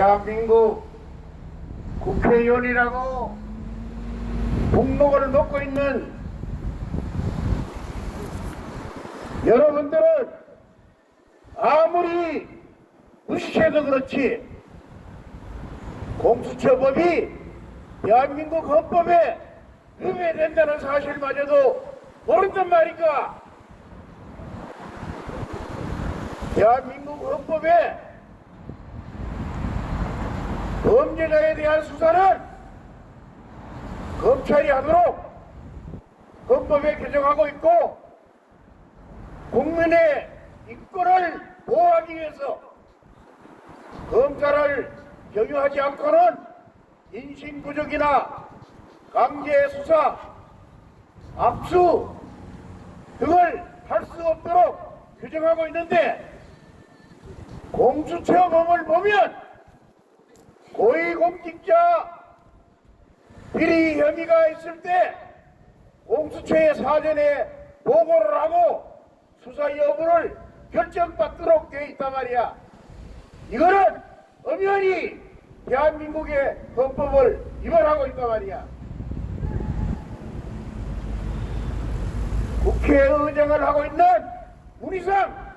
대한민국 국회의원이라고 복목을 놓고 있는 여러분들은 아무리 무식해도 그렇지 공수처법이 대한민국 헌법에 위배된다는 사실마저도 모른단 말인가? 대한민국 헌법에 범죄자에 대한 수사는 검찰이 하도록 헌법에 규정하고 있고 국민의 인권을 보호하기 위해서 검찰을 경유하지 않고는 인신구적이나 강제 수사, 압수 등을 할 수 없도록 규정하고 있는데 공수처 법을 보면 고위공직자 비리 혐의가 있을 때 공수처에 사전에 보고를 하고 수사 여부를 결정받도록 되어 있단 말이야. 이거는 엄연히 대한민국의 헌법을 위반하고 있단 말이야. 국회의장을 하고 있는 문희상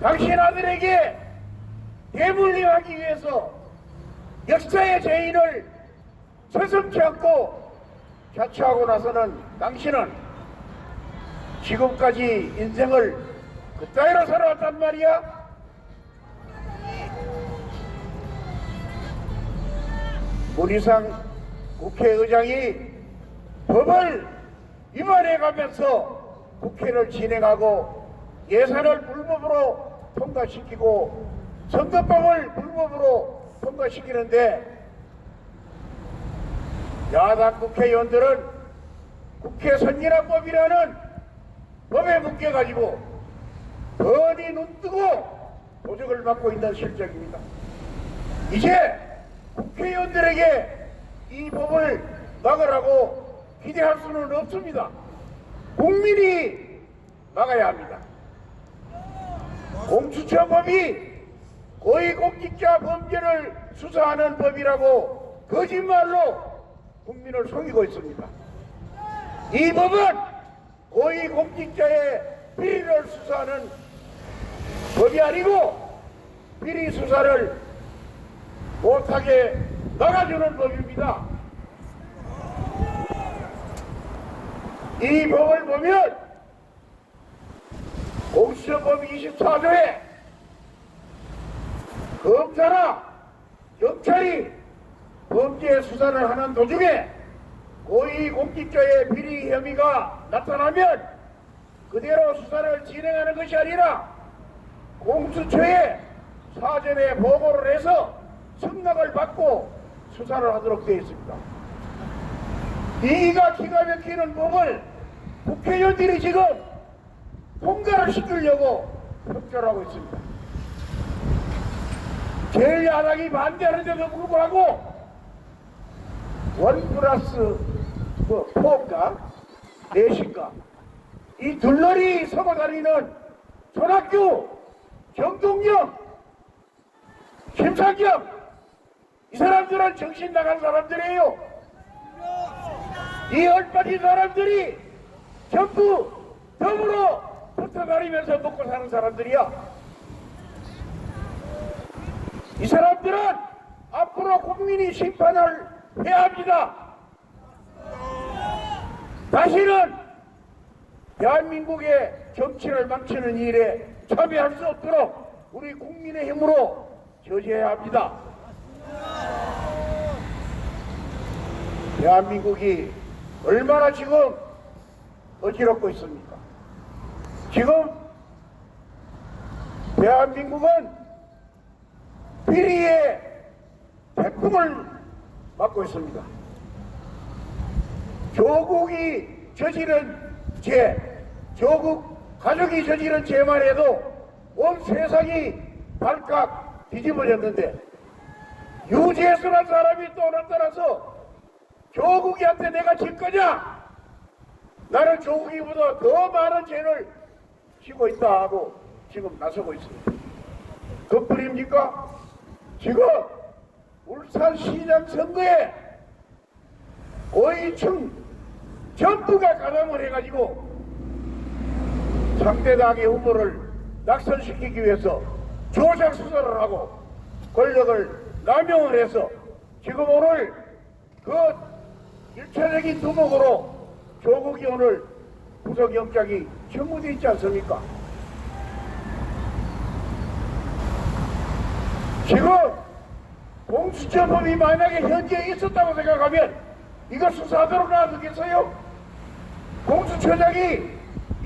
당신 아들에게 대물림하기 위해서 역사의 죄인을 서슴지 않고 자처하고 나서는 당신은 지금까지 인생을 그따위로 살아왔단 말이야? 문희상 국회의장이 법을 위반해 가면서 국회를 진행하고 예산을 불법으로 통과시키고 선거법을 불법으로 통과시키는데 야당 국회의원들은 국회 선진화법이라는 법에 묶여가지고 번이 눈뜨고 도적을 맞고 있는 실정입니다. 이제 국회의원들에게 이 법을 막으라고 기대할 수는 없습니다. 국민이 막아야 합니다. 공수처법이 고위공직자 범죄를 수사하는 법이라고 거짓말로 국민을 속이고 있습니다. 이 법은 고위공직자의 비리를 수사하는 법이 아니고 비리 수사를 못하게 막아주는 법입니다. 이 법을 보면 공수처법 24조에 검사나 경찰이 범죄 수사를 하는 도중에 고위공직자의 비리 혐의가 나타나면 그대로 수사를 진행하는 것이 아니라 공수처에 사전에 보고를 해서 승낙을 받고 수사를 하도록 되어 있습니다. 이가 기가 막히는 법을 국회의원들이 지금 통과를 시키려고 협조하고 있습니다. 제일 야당이 반대하는데도 불구하고 원 플러스 뭐 포인가 내신가 이 둘러리 서고 다니는 손학규 정동영 김상겸 이 사람들은 정신 나간 사람들이에요. 이 얼빠진 사람들이 전부 더불어 붙어 다니면서 먹고 사는 사람들이야. 이 사람들은 앞으로 국민이 심판을 해야 합니다. 다시는 대한민국의 정치를 망치는 일에 참여할 수 없도록 우리 국민의 힘으로 저지해야 합니다. 대한민국이 얼마나 지금 어지럽고 있습니까? 지금 대한민국은 비리의 태풍을 맞고 있습니다. 조국이 저지른 죄, 조국 가족이 저지른 죄만 해도 온 세상이 발칵 뒤집어졌는데 유재수란 사람이 또 나타나서 조국이한테 내가 질 거냐? 나는 조국이보다 더 많은 죄를 지고 있다 하고 지금 나서고 있습니다. 그뿐입니까? 지금 울산시장 선거에 고위층 전부가 가담을 해가지고 상대당의 후보를 낙선시키기 위해서 조작 수사를 하고 권력을 남용을 해서 지금 오늘 그 일차적인 두목으로 조국이 오늘 구속영장이 청구돼 있지 않습니까? 지금 공수처법이 만약에 현재 있었다고 생각하면 이거 수사하도록 놔두겠어요? 공수처장이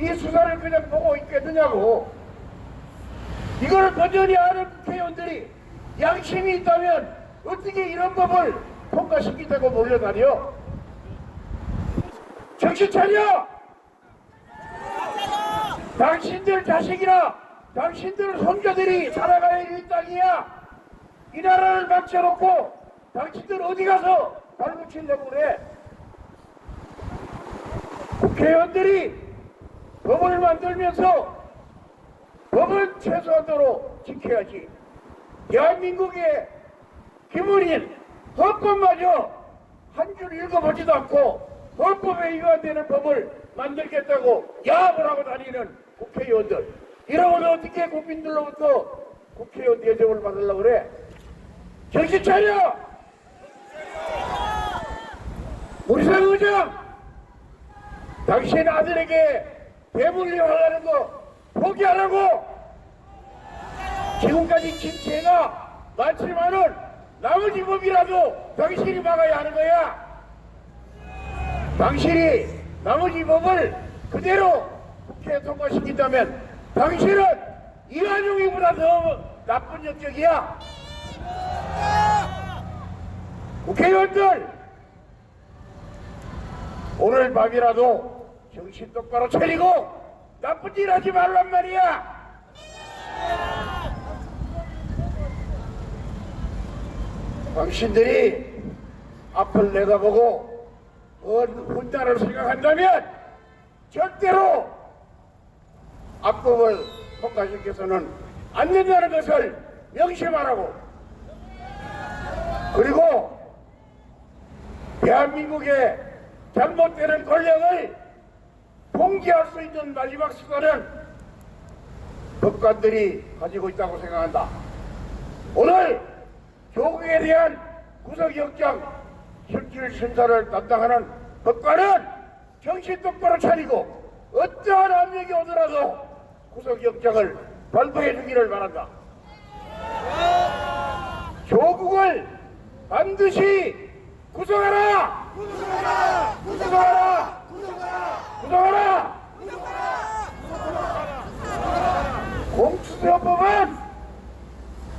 이 수사를 그냥 보고 있겠느냐고 이걸 건전히 아는 국회의원들이 양심이 있다면 어떻게 이런 법을 통과시키자고 몰려다녀? 정신 차려! 당신들 자식이나 당신들 손자들이 살아가야 할이 땅이야. 이 나라를 망쳐놓고 당신들 어디 가서 발붙이려고 그래? 국회의원들이 법을 만들면서 법은 최소한도로 지켜야지. 대한민국의 기본인 헌법마저 한 줄 읽어보지도 않고 헌법에 위반되는 법을 만들겠다고 야합을 하고 다니는 국회의원들. 이러면 어떻게 국민들로부터 국회의원 대접을 받으려고 그래? 정신 차려! 우리상 의장! 당신 아들에게 대물림하려는 거 포기하라고! 지금까지 진 죄가 많지만은 나머지 법이라도 당신이 막아야 하는 거야. 당신이 나머지 법을 그대로 국회에 통과시킨다면 당신은 이완용이보다 더 나쁜 역적이야. 국회의원들 오늘 밤이라도 정신 똑바로 차리고 나쁜 일 하지 말란 말이야. 당신들이 앞을 내다보고 먼 혼자를 생각한다면 절대로 앞법을 통과시켜서는 안 된다는 것을 명심하라고 그리고 대한민국의 잘못되는 권력을 봉기할 수 있는 마지막 수단은 법관들이 가지고 있다고 생각한다. 오늘 조국에 대한 구속영장 실질 심사를 담당하는 법관은 정신 똑바로 차리고 어떠한 압력이 오더라도 구속영장을 발부해 주기를 바란다. 조국을 반드시 구속하라! 구속하라! 구속하라! 구속하라! 공수처법은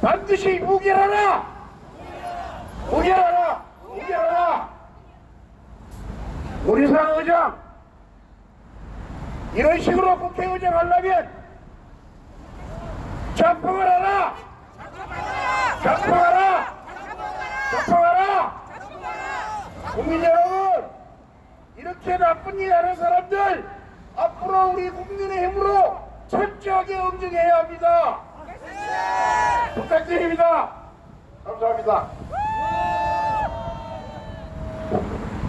반드시 무결하라! 무결하라! 무결하라! 우리상 의장 이런 식으로 국회의장 하려면 작품을 하라! 작품하라! 국민 여러분 이렇게 나쁜 일 하는 사람들 앞으로 우리 국민의 힘으로 철저하게 응징해야 합니다. 부탁드립니다. 감사합니다.